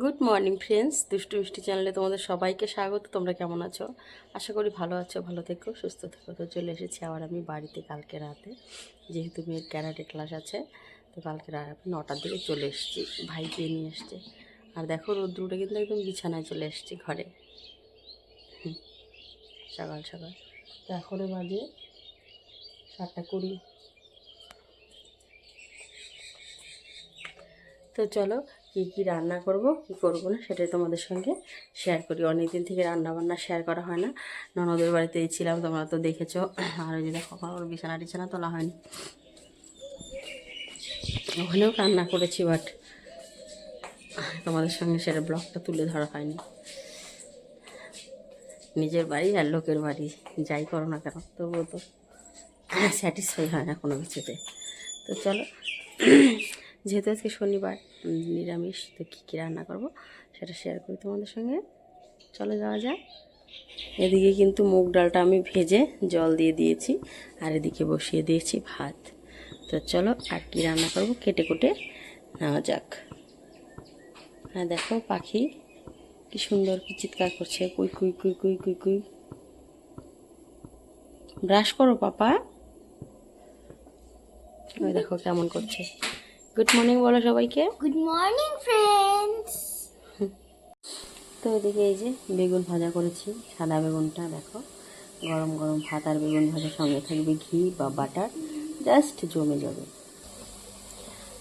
Good morning friends দুষ্টু মিষ্টি চ্যানেলে তোমাদের সবাইকে স্বাগত। তোমরা কেমন আছো? আশা করি ভালো আছো, ভালো থেকো, সুস্থ থেকো। তো চলে এসেছি আবার আমি বাড়িতে কালকে রাতে। যেহেতু মেয়ের ক্যারাটে ক্লাস আছে, তো কালকে রাত নটার দিকে চলে এসেছি। ভাইকে নিয়ে এসছে? আর দেখো, রোদ্রুটা কিন্তু একদম বিছানায় চলে এসেছি ঘরে। সকাল সকাল। তো এখনও বাজে সাতটা কুড়ি। তো চলো কী কী রান্না করব, কী করব না সেটাই তোমাদের সঙ্গে শেয়ার করি। অনেক দিন থেকে রান্না বান্না শেয়ার করা হয় না। ননদের বাড়িতেই ছিলাম, তোমরা তো দেখেছ। আর ওই যে দেখো ওর বিছানা টিছানা তোলা হয়নি। ওখানেও রান্না করেছি বাট তোমাদের সঙ্গে সেটা ব্লগটা তুলে ধরা হয়নি। নিজের বাড়ি আর লোকের বাড়ি, যাই করো না কেন, তবুও তো স্যাটিসফাই হয় না কোনো কিছুতে। তো চলো যেহেতু আজকে শনিবার নিরামিষ, তো কী কী রান্না করব সেটা শেয়ার করি তোমাদের সঙ্গে। চলে যাওয়া যায় এদিকে কিন্তু মুগ ডালটা আমি ভেজে জল দিয়ে দিয়েছি আর এদিকে বসিয়ে দিয়েছি ভাত। তো চলো আর কি রান্না করব কেটে কুটে নেওয়া যাক। হ্যাঁ দেখো পাখি কি সুন্দর কি চিৎকার করছে, কুই কুই কুই কুই কুই কুই। ব্রাশ করো, পাপা। ওই দেখো কেমন করছে। গুড মর্নিং বলো সবাইকে। গুড মর্নিং ফ্রেন্ডস তো এদিকে এই যে বেগুন ভাজা করেছি সাদা বেগুনটা দেখো। গরম গরম ভাত আর বেগুন ভাজা সঙ্গে থাকবে ঘি বা বাটার জাস্ট জমে যাবে।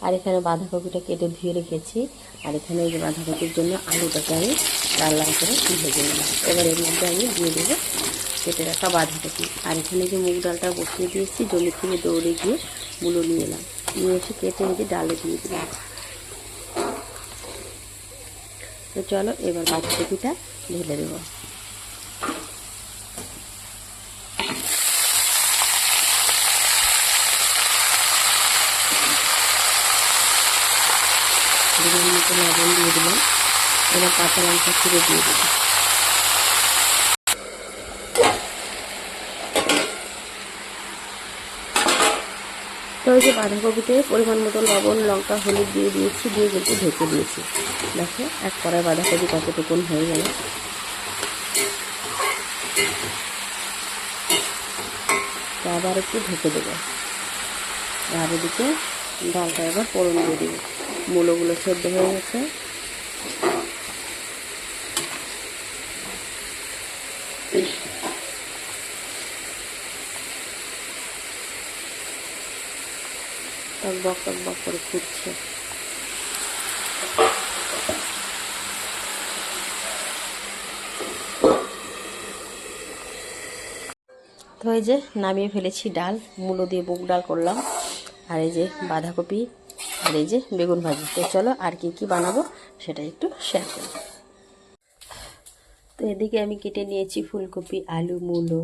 আর এখানে বাঁধাকপিটা কেটে ধুয়ে রেখেছি। আর এখানে এই যে বাঁধাকপির জন্য আলুটাকে আমি লাল লাল করে ভেজে নিলাম। এবার এর মধ্যে আমি দিয়ে দেবো কেটে রাখা বাঁধাকপি। আর এখানে যে মুগ ডালটা বসিয়ে দিয়েছি জমি থেকে দৌড়ে গিয়ে মুলো নিয়ে এলাম। নিয়ে এসে কেটে যে ডালে দিয়ে দিলাম। তো চলো, এবার বাঁধাকপিটা ঢেলে দেবো। লবণ দিয়ে দিলাম। এবার কাঁচা লঙ্কা ছিঁড়ে দিয়ে দেবো যে বাঁধাকপিতে পরিমাণ মতো লবণ, লঙ্কা, হলুদ দিয়ে দিয়েছি, দিয়ে কিন্তু ঢেকে দিয়েছি। দেখো, এক কড়াই বাঁধাকপি কতটুকুন হয়ে গেল। আবার একটু ঢেকে দেবো। আর এদিকে ডালটা এবার ফোড়ন দিয়ে দেবো। মূলোগুলো সেদ্ধ হয়ে গেছে। টক বক করে ফুটছে তো এই যে নামিয়ে ফেলেছি ডাল, মূলো দিয়ে বুক ডাল করলাম, আর এই যে বাঁধাকপি, আর এই যে বেগুন ভাজি। তো চলো আর কি কি বানাবো সেটা একটু শেয়ার করি। তো এদিকে আমি কেটে নিয়েছি ফুলকপি, আলু, মূলো,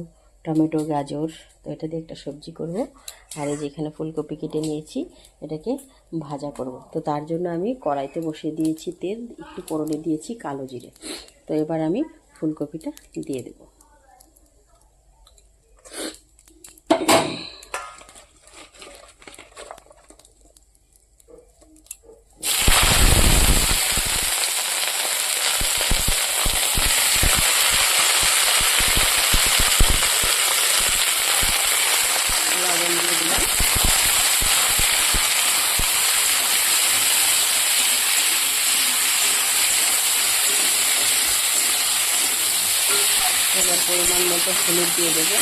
টমেটো, গাজর। তো এটা দিয়ে একটা সবজি করব। আর এই যে এখানে ফুলকপি কেটে নিয়েছি, এটাকে ভাজা করব। তো তার জন্য আমি কড়াইতে বসিয়ে দিয়েছি তেল, একটু পরনে দিয়েছি কালো জিরে। তো এবার আমি ফুলকপিটা দিয়ে দেবো। লবণ দিয়ে দিলাম এবার পরিমাণ মতো হলুদ দিয়ে দেবো।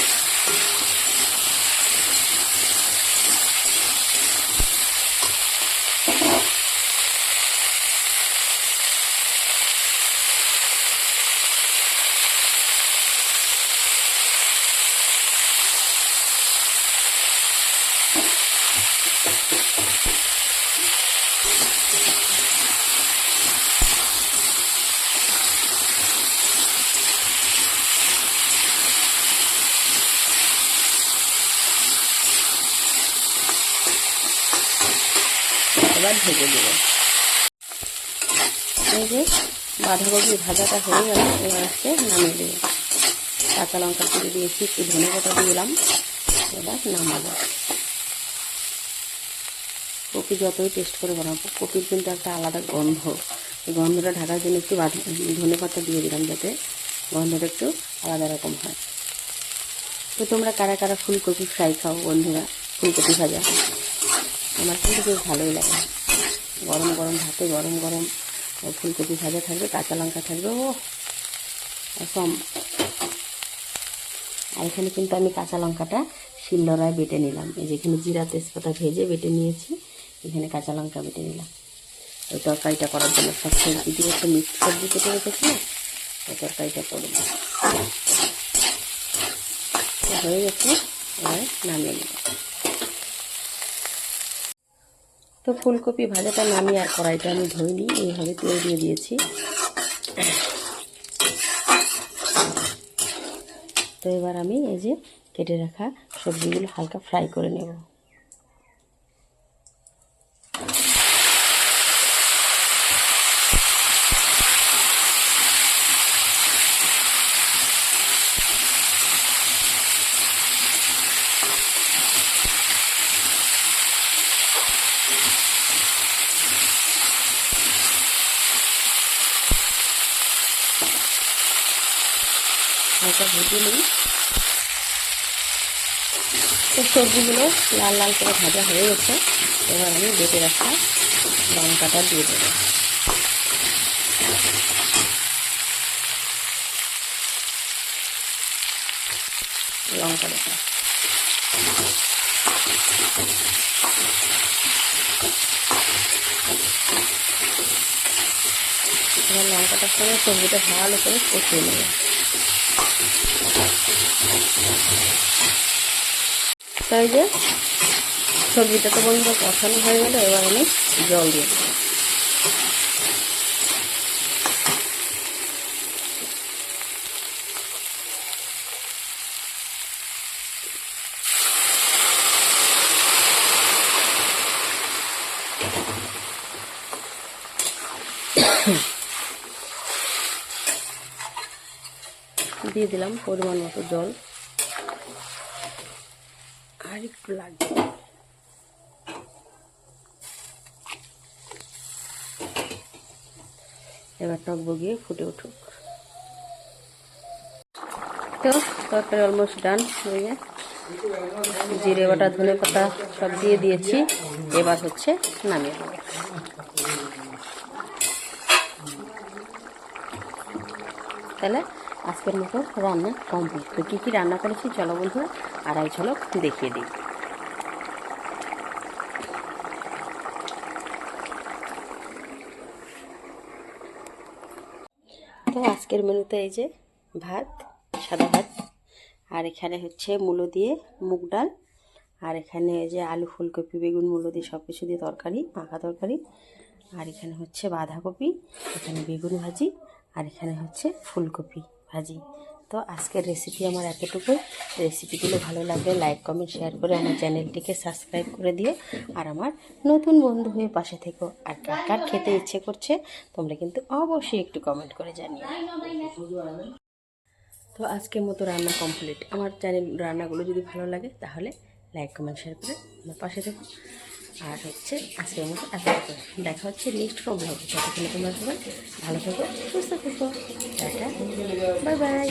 এবার ভেজে দেবো এই যে বাঁধাকপি ভাজাটা হয়ে গেল, এবার আজকে নামিয়ে দেবো কাঁচা লঙ্কা তুলে দিয়েছি, একটু ধনে পাতা দিলাম, এবার নামাবো। কপি যতই টেস্ট করে বানাবো, কপির কিন্তু একটা আলাদা গন্ধ। এই গন্ধটা ঢাকার জন্য একটু ধনে পাতা দিয়ে দিলাম যাতে গন্ধটা একটু আলাদা রকম হয়। তো তোমরা কারা কারা ফুলকপি ফ্রাই খাও বন্ধুরা? ফুলকপি ভাজা। আমার কিন্তু বেশ ভালোই লাগে। গরম গরম ভাতে গরম গরম ফুলকপি ভাজা থাকবে, কাঁচা লঙ্কা থাকবে, ও অসম। আর এখানে কিন্তু আমি কাঁচা লঙ্কাটা শিলনোড়ায় বেটে নিলাম। এই যেখানে জিরা তেজপাতা ভেজে বেটে নিয়েছি, এখানে কাঁচা লঙ্কা বেটে নিলাম। ওই তরকারিটা করার জন্য সব সবজি দিয়ে একটা মিক্স সবজি কেটে রেখেছি না ওই তরকারিটা করব। হয়ে গেছে, এবার নামিয়ে নিলাম তো ফুলকপি ভাজাটা নামি আর কড়াইটা আমি ধুই ধুইনি এইভাবে তেল দিয়ে দিয়েছি। তো এবার আমি এই যে কেটে রাখা সবজিগুলো হালকা ফ্রাই করে নেব। হালকা ভেজে নিই। তো সবজিগুলো লাল লাল করে ভাজা হয়ে গেছে। এবার আমি বেটে রাখা লঙ্কাটা দিয়ে দেবো। লঙ্কা দেবো এবার লঙ্কাটার সঙ্গে সবজিটা ভালো করে কষিয়ে নেব। তাই যে সবজিটা তো বন্ধুরা কষানো হয়ে গেল, এবার আমি জল দিয়ে দিয়ে দিলাম পরিমাণ মতো জল। আর লাগবে। এবার টক বগিয়ে ফুটে উঠুক। তো, তরকারি অলমোস্ট ডান হয়ে জিরে, বাটা, ধনে পাতা সব দিয়ে দিয়েছি। এবার হচ্ছে নামিয়ে দেবো তাহলে আজকের মতো রান্না কমপ্লিট। তো কী কী রান্না করেছি চলো বন্ধুরা আড়াই ঝলক দেখিয়ে দিই। তো আজকের মেনুতে এই যে ভাত, সাদা ভাত, আর এখানে হচ্ছে মূলো দিয়ে মুগ ডাল, আর এখানে এই যে আলু ফুলকপি, বেগুন, মূলো দিয়ে সব কিছু দিয়ে তরকারি, পাকা তরকারি, আর এখানে হচ্ছে বাঁধাকপি, এখানে বেগুন ভাজি, আর এখানে হচ্ছে ফুলকপি। ভাজি। তো আজকের রেসিপি আমার এতটুকু। রেসিপিগুলো ভালো লাগলে লাইক কমেন্ট শেয়ার করে আমার চ্যানেলটিকে সাবস্ক্রাইব করে দিও। আর আমার নতুন বন্ধু হয়ে পাশে থেকো। আর কার কার খেতে ইচ্ছে করছে, তোমরা কিন্তু অবশ্যই একটু কমেন্ট করে জানিও। তো আজকের মতো রান্না কমপ্লিট আমার চ্যানেল রান্নাগুলো যদি ভালো লাগে, তাহলে লাইক কমেন্ট শেয়ার করে আমার পাশে থেকো। আর হচ্ছে আজকের মতো এত। দেখা হচ্ছে নেক্সট কোনো ব্লগে ততক্ষণে তোমরা সবাই ভালো থেকো, সুস্থ থেকো। Tata bye bye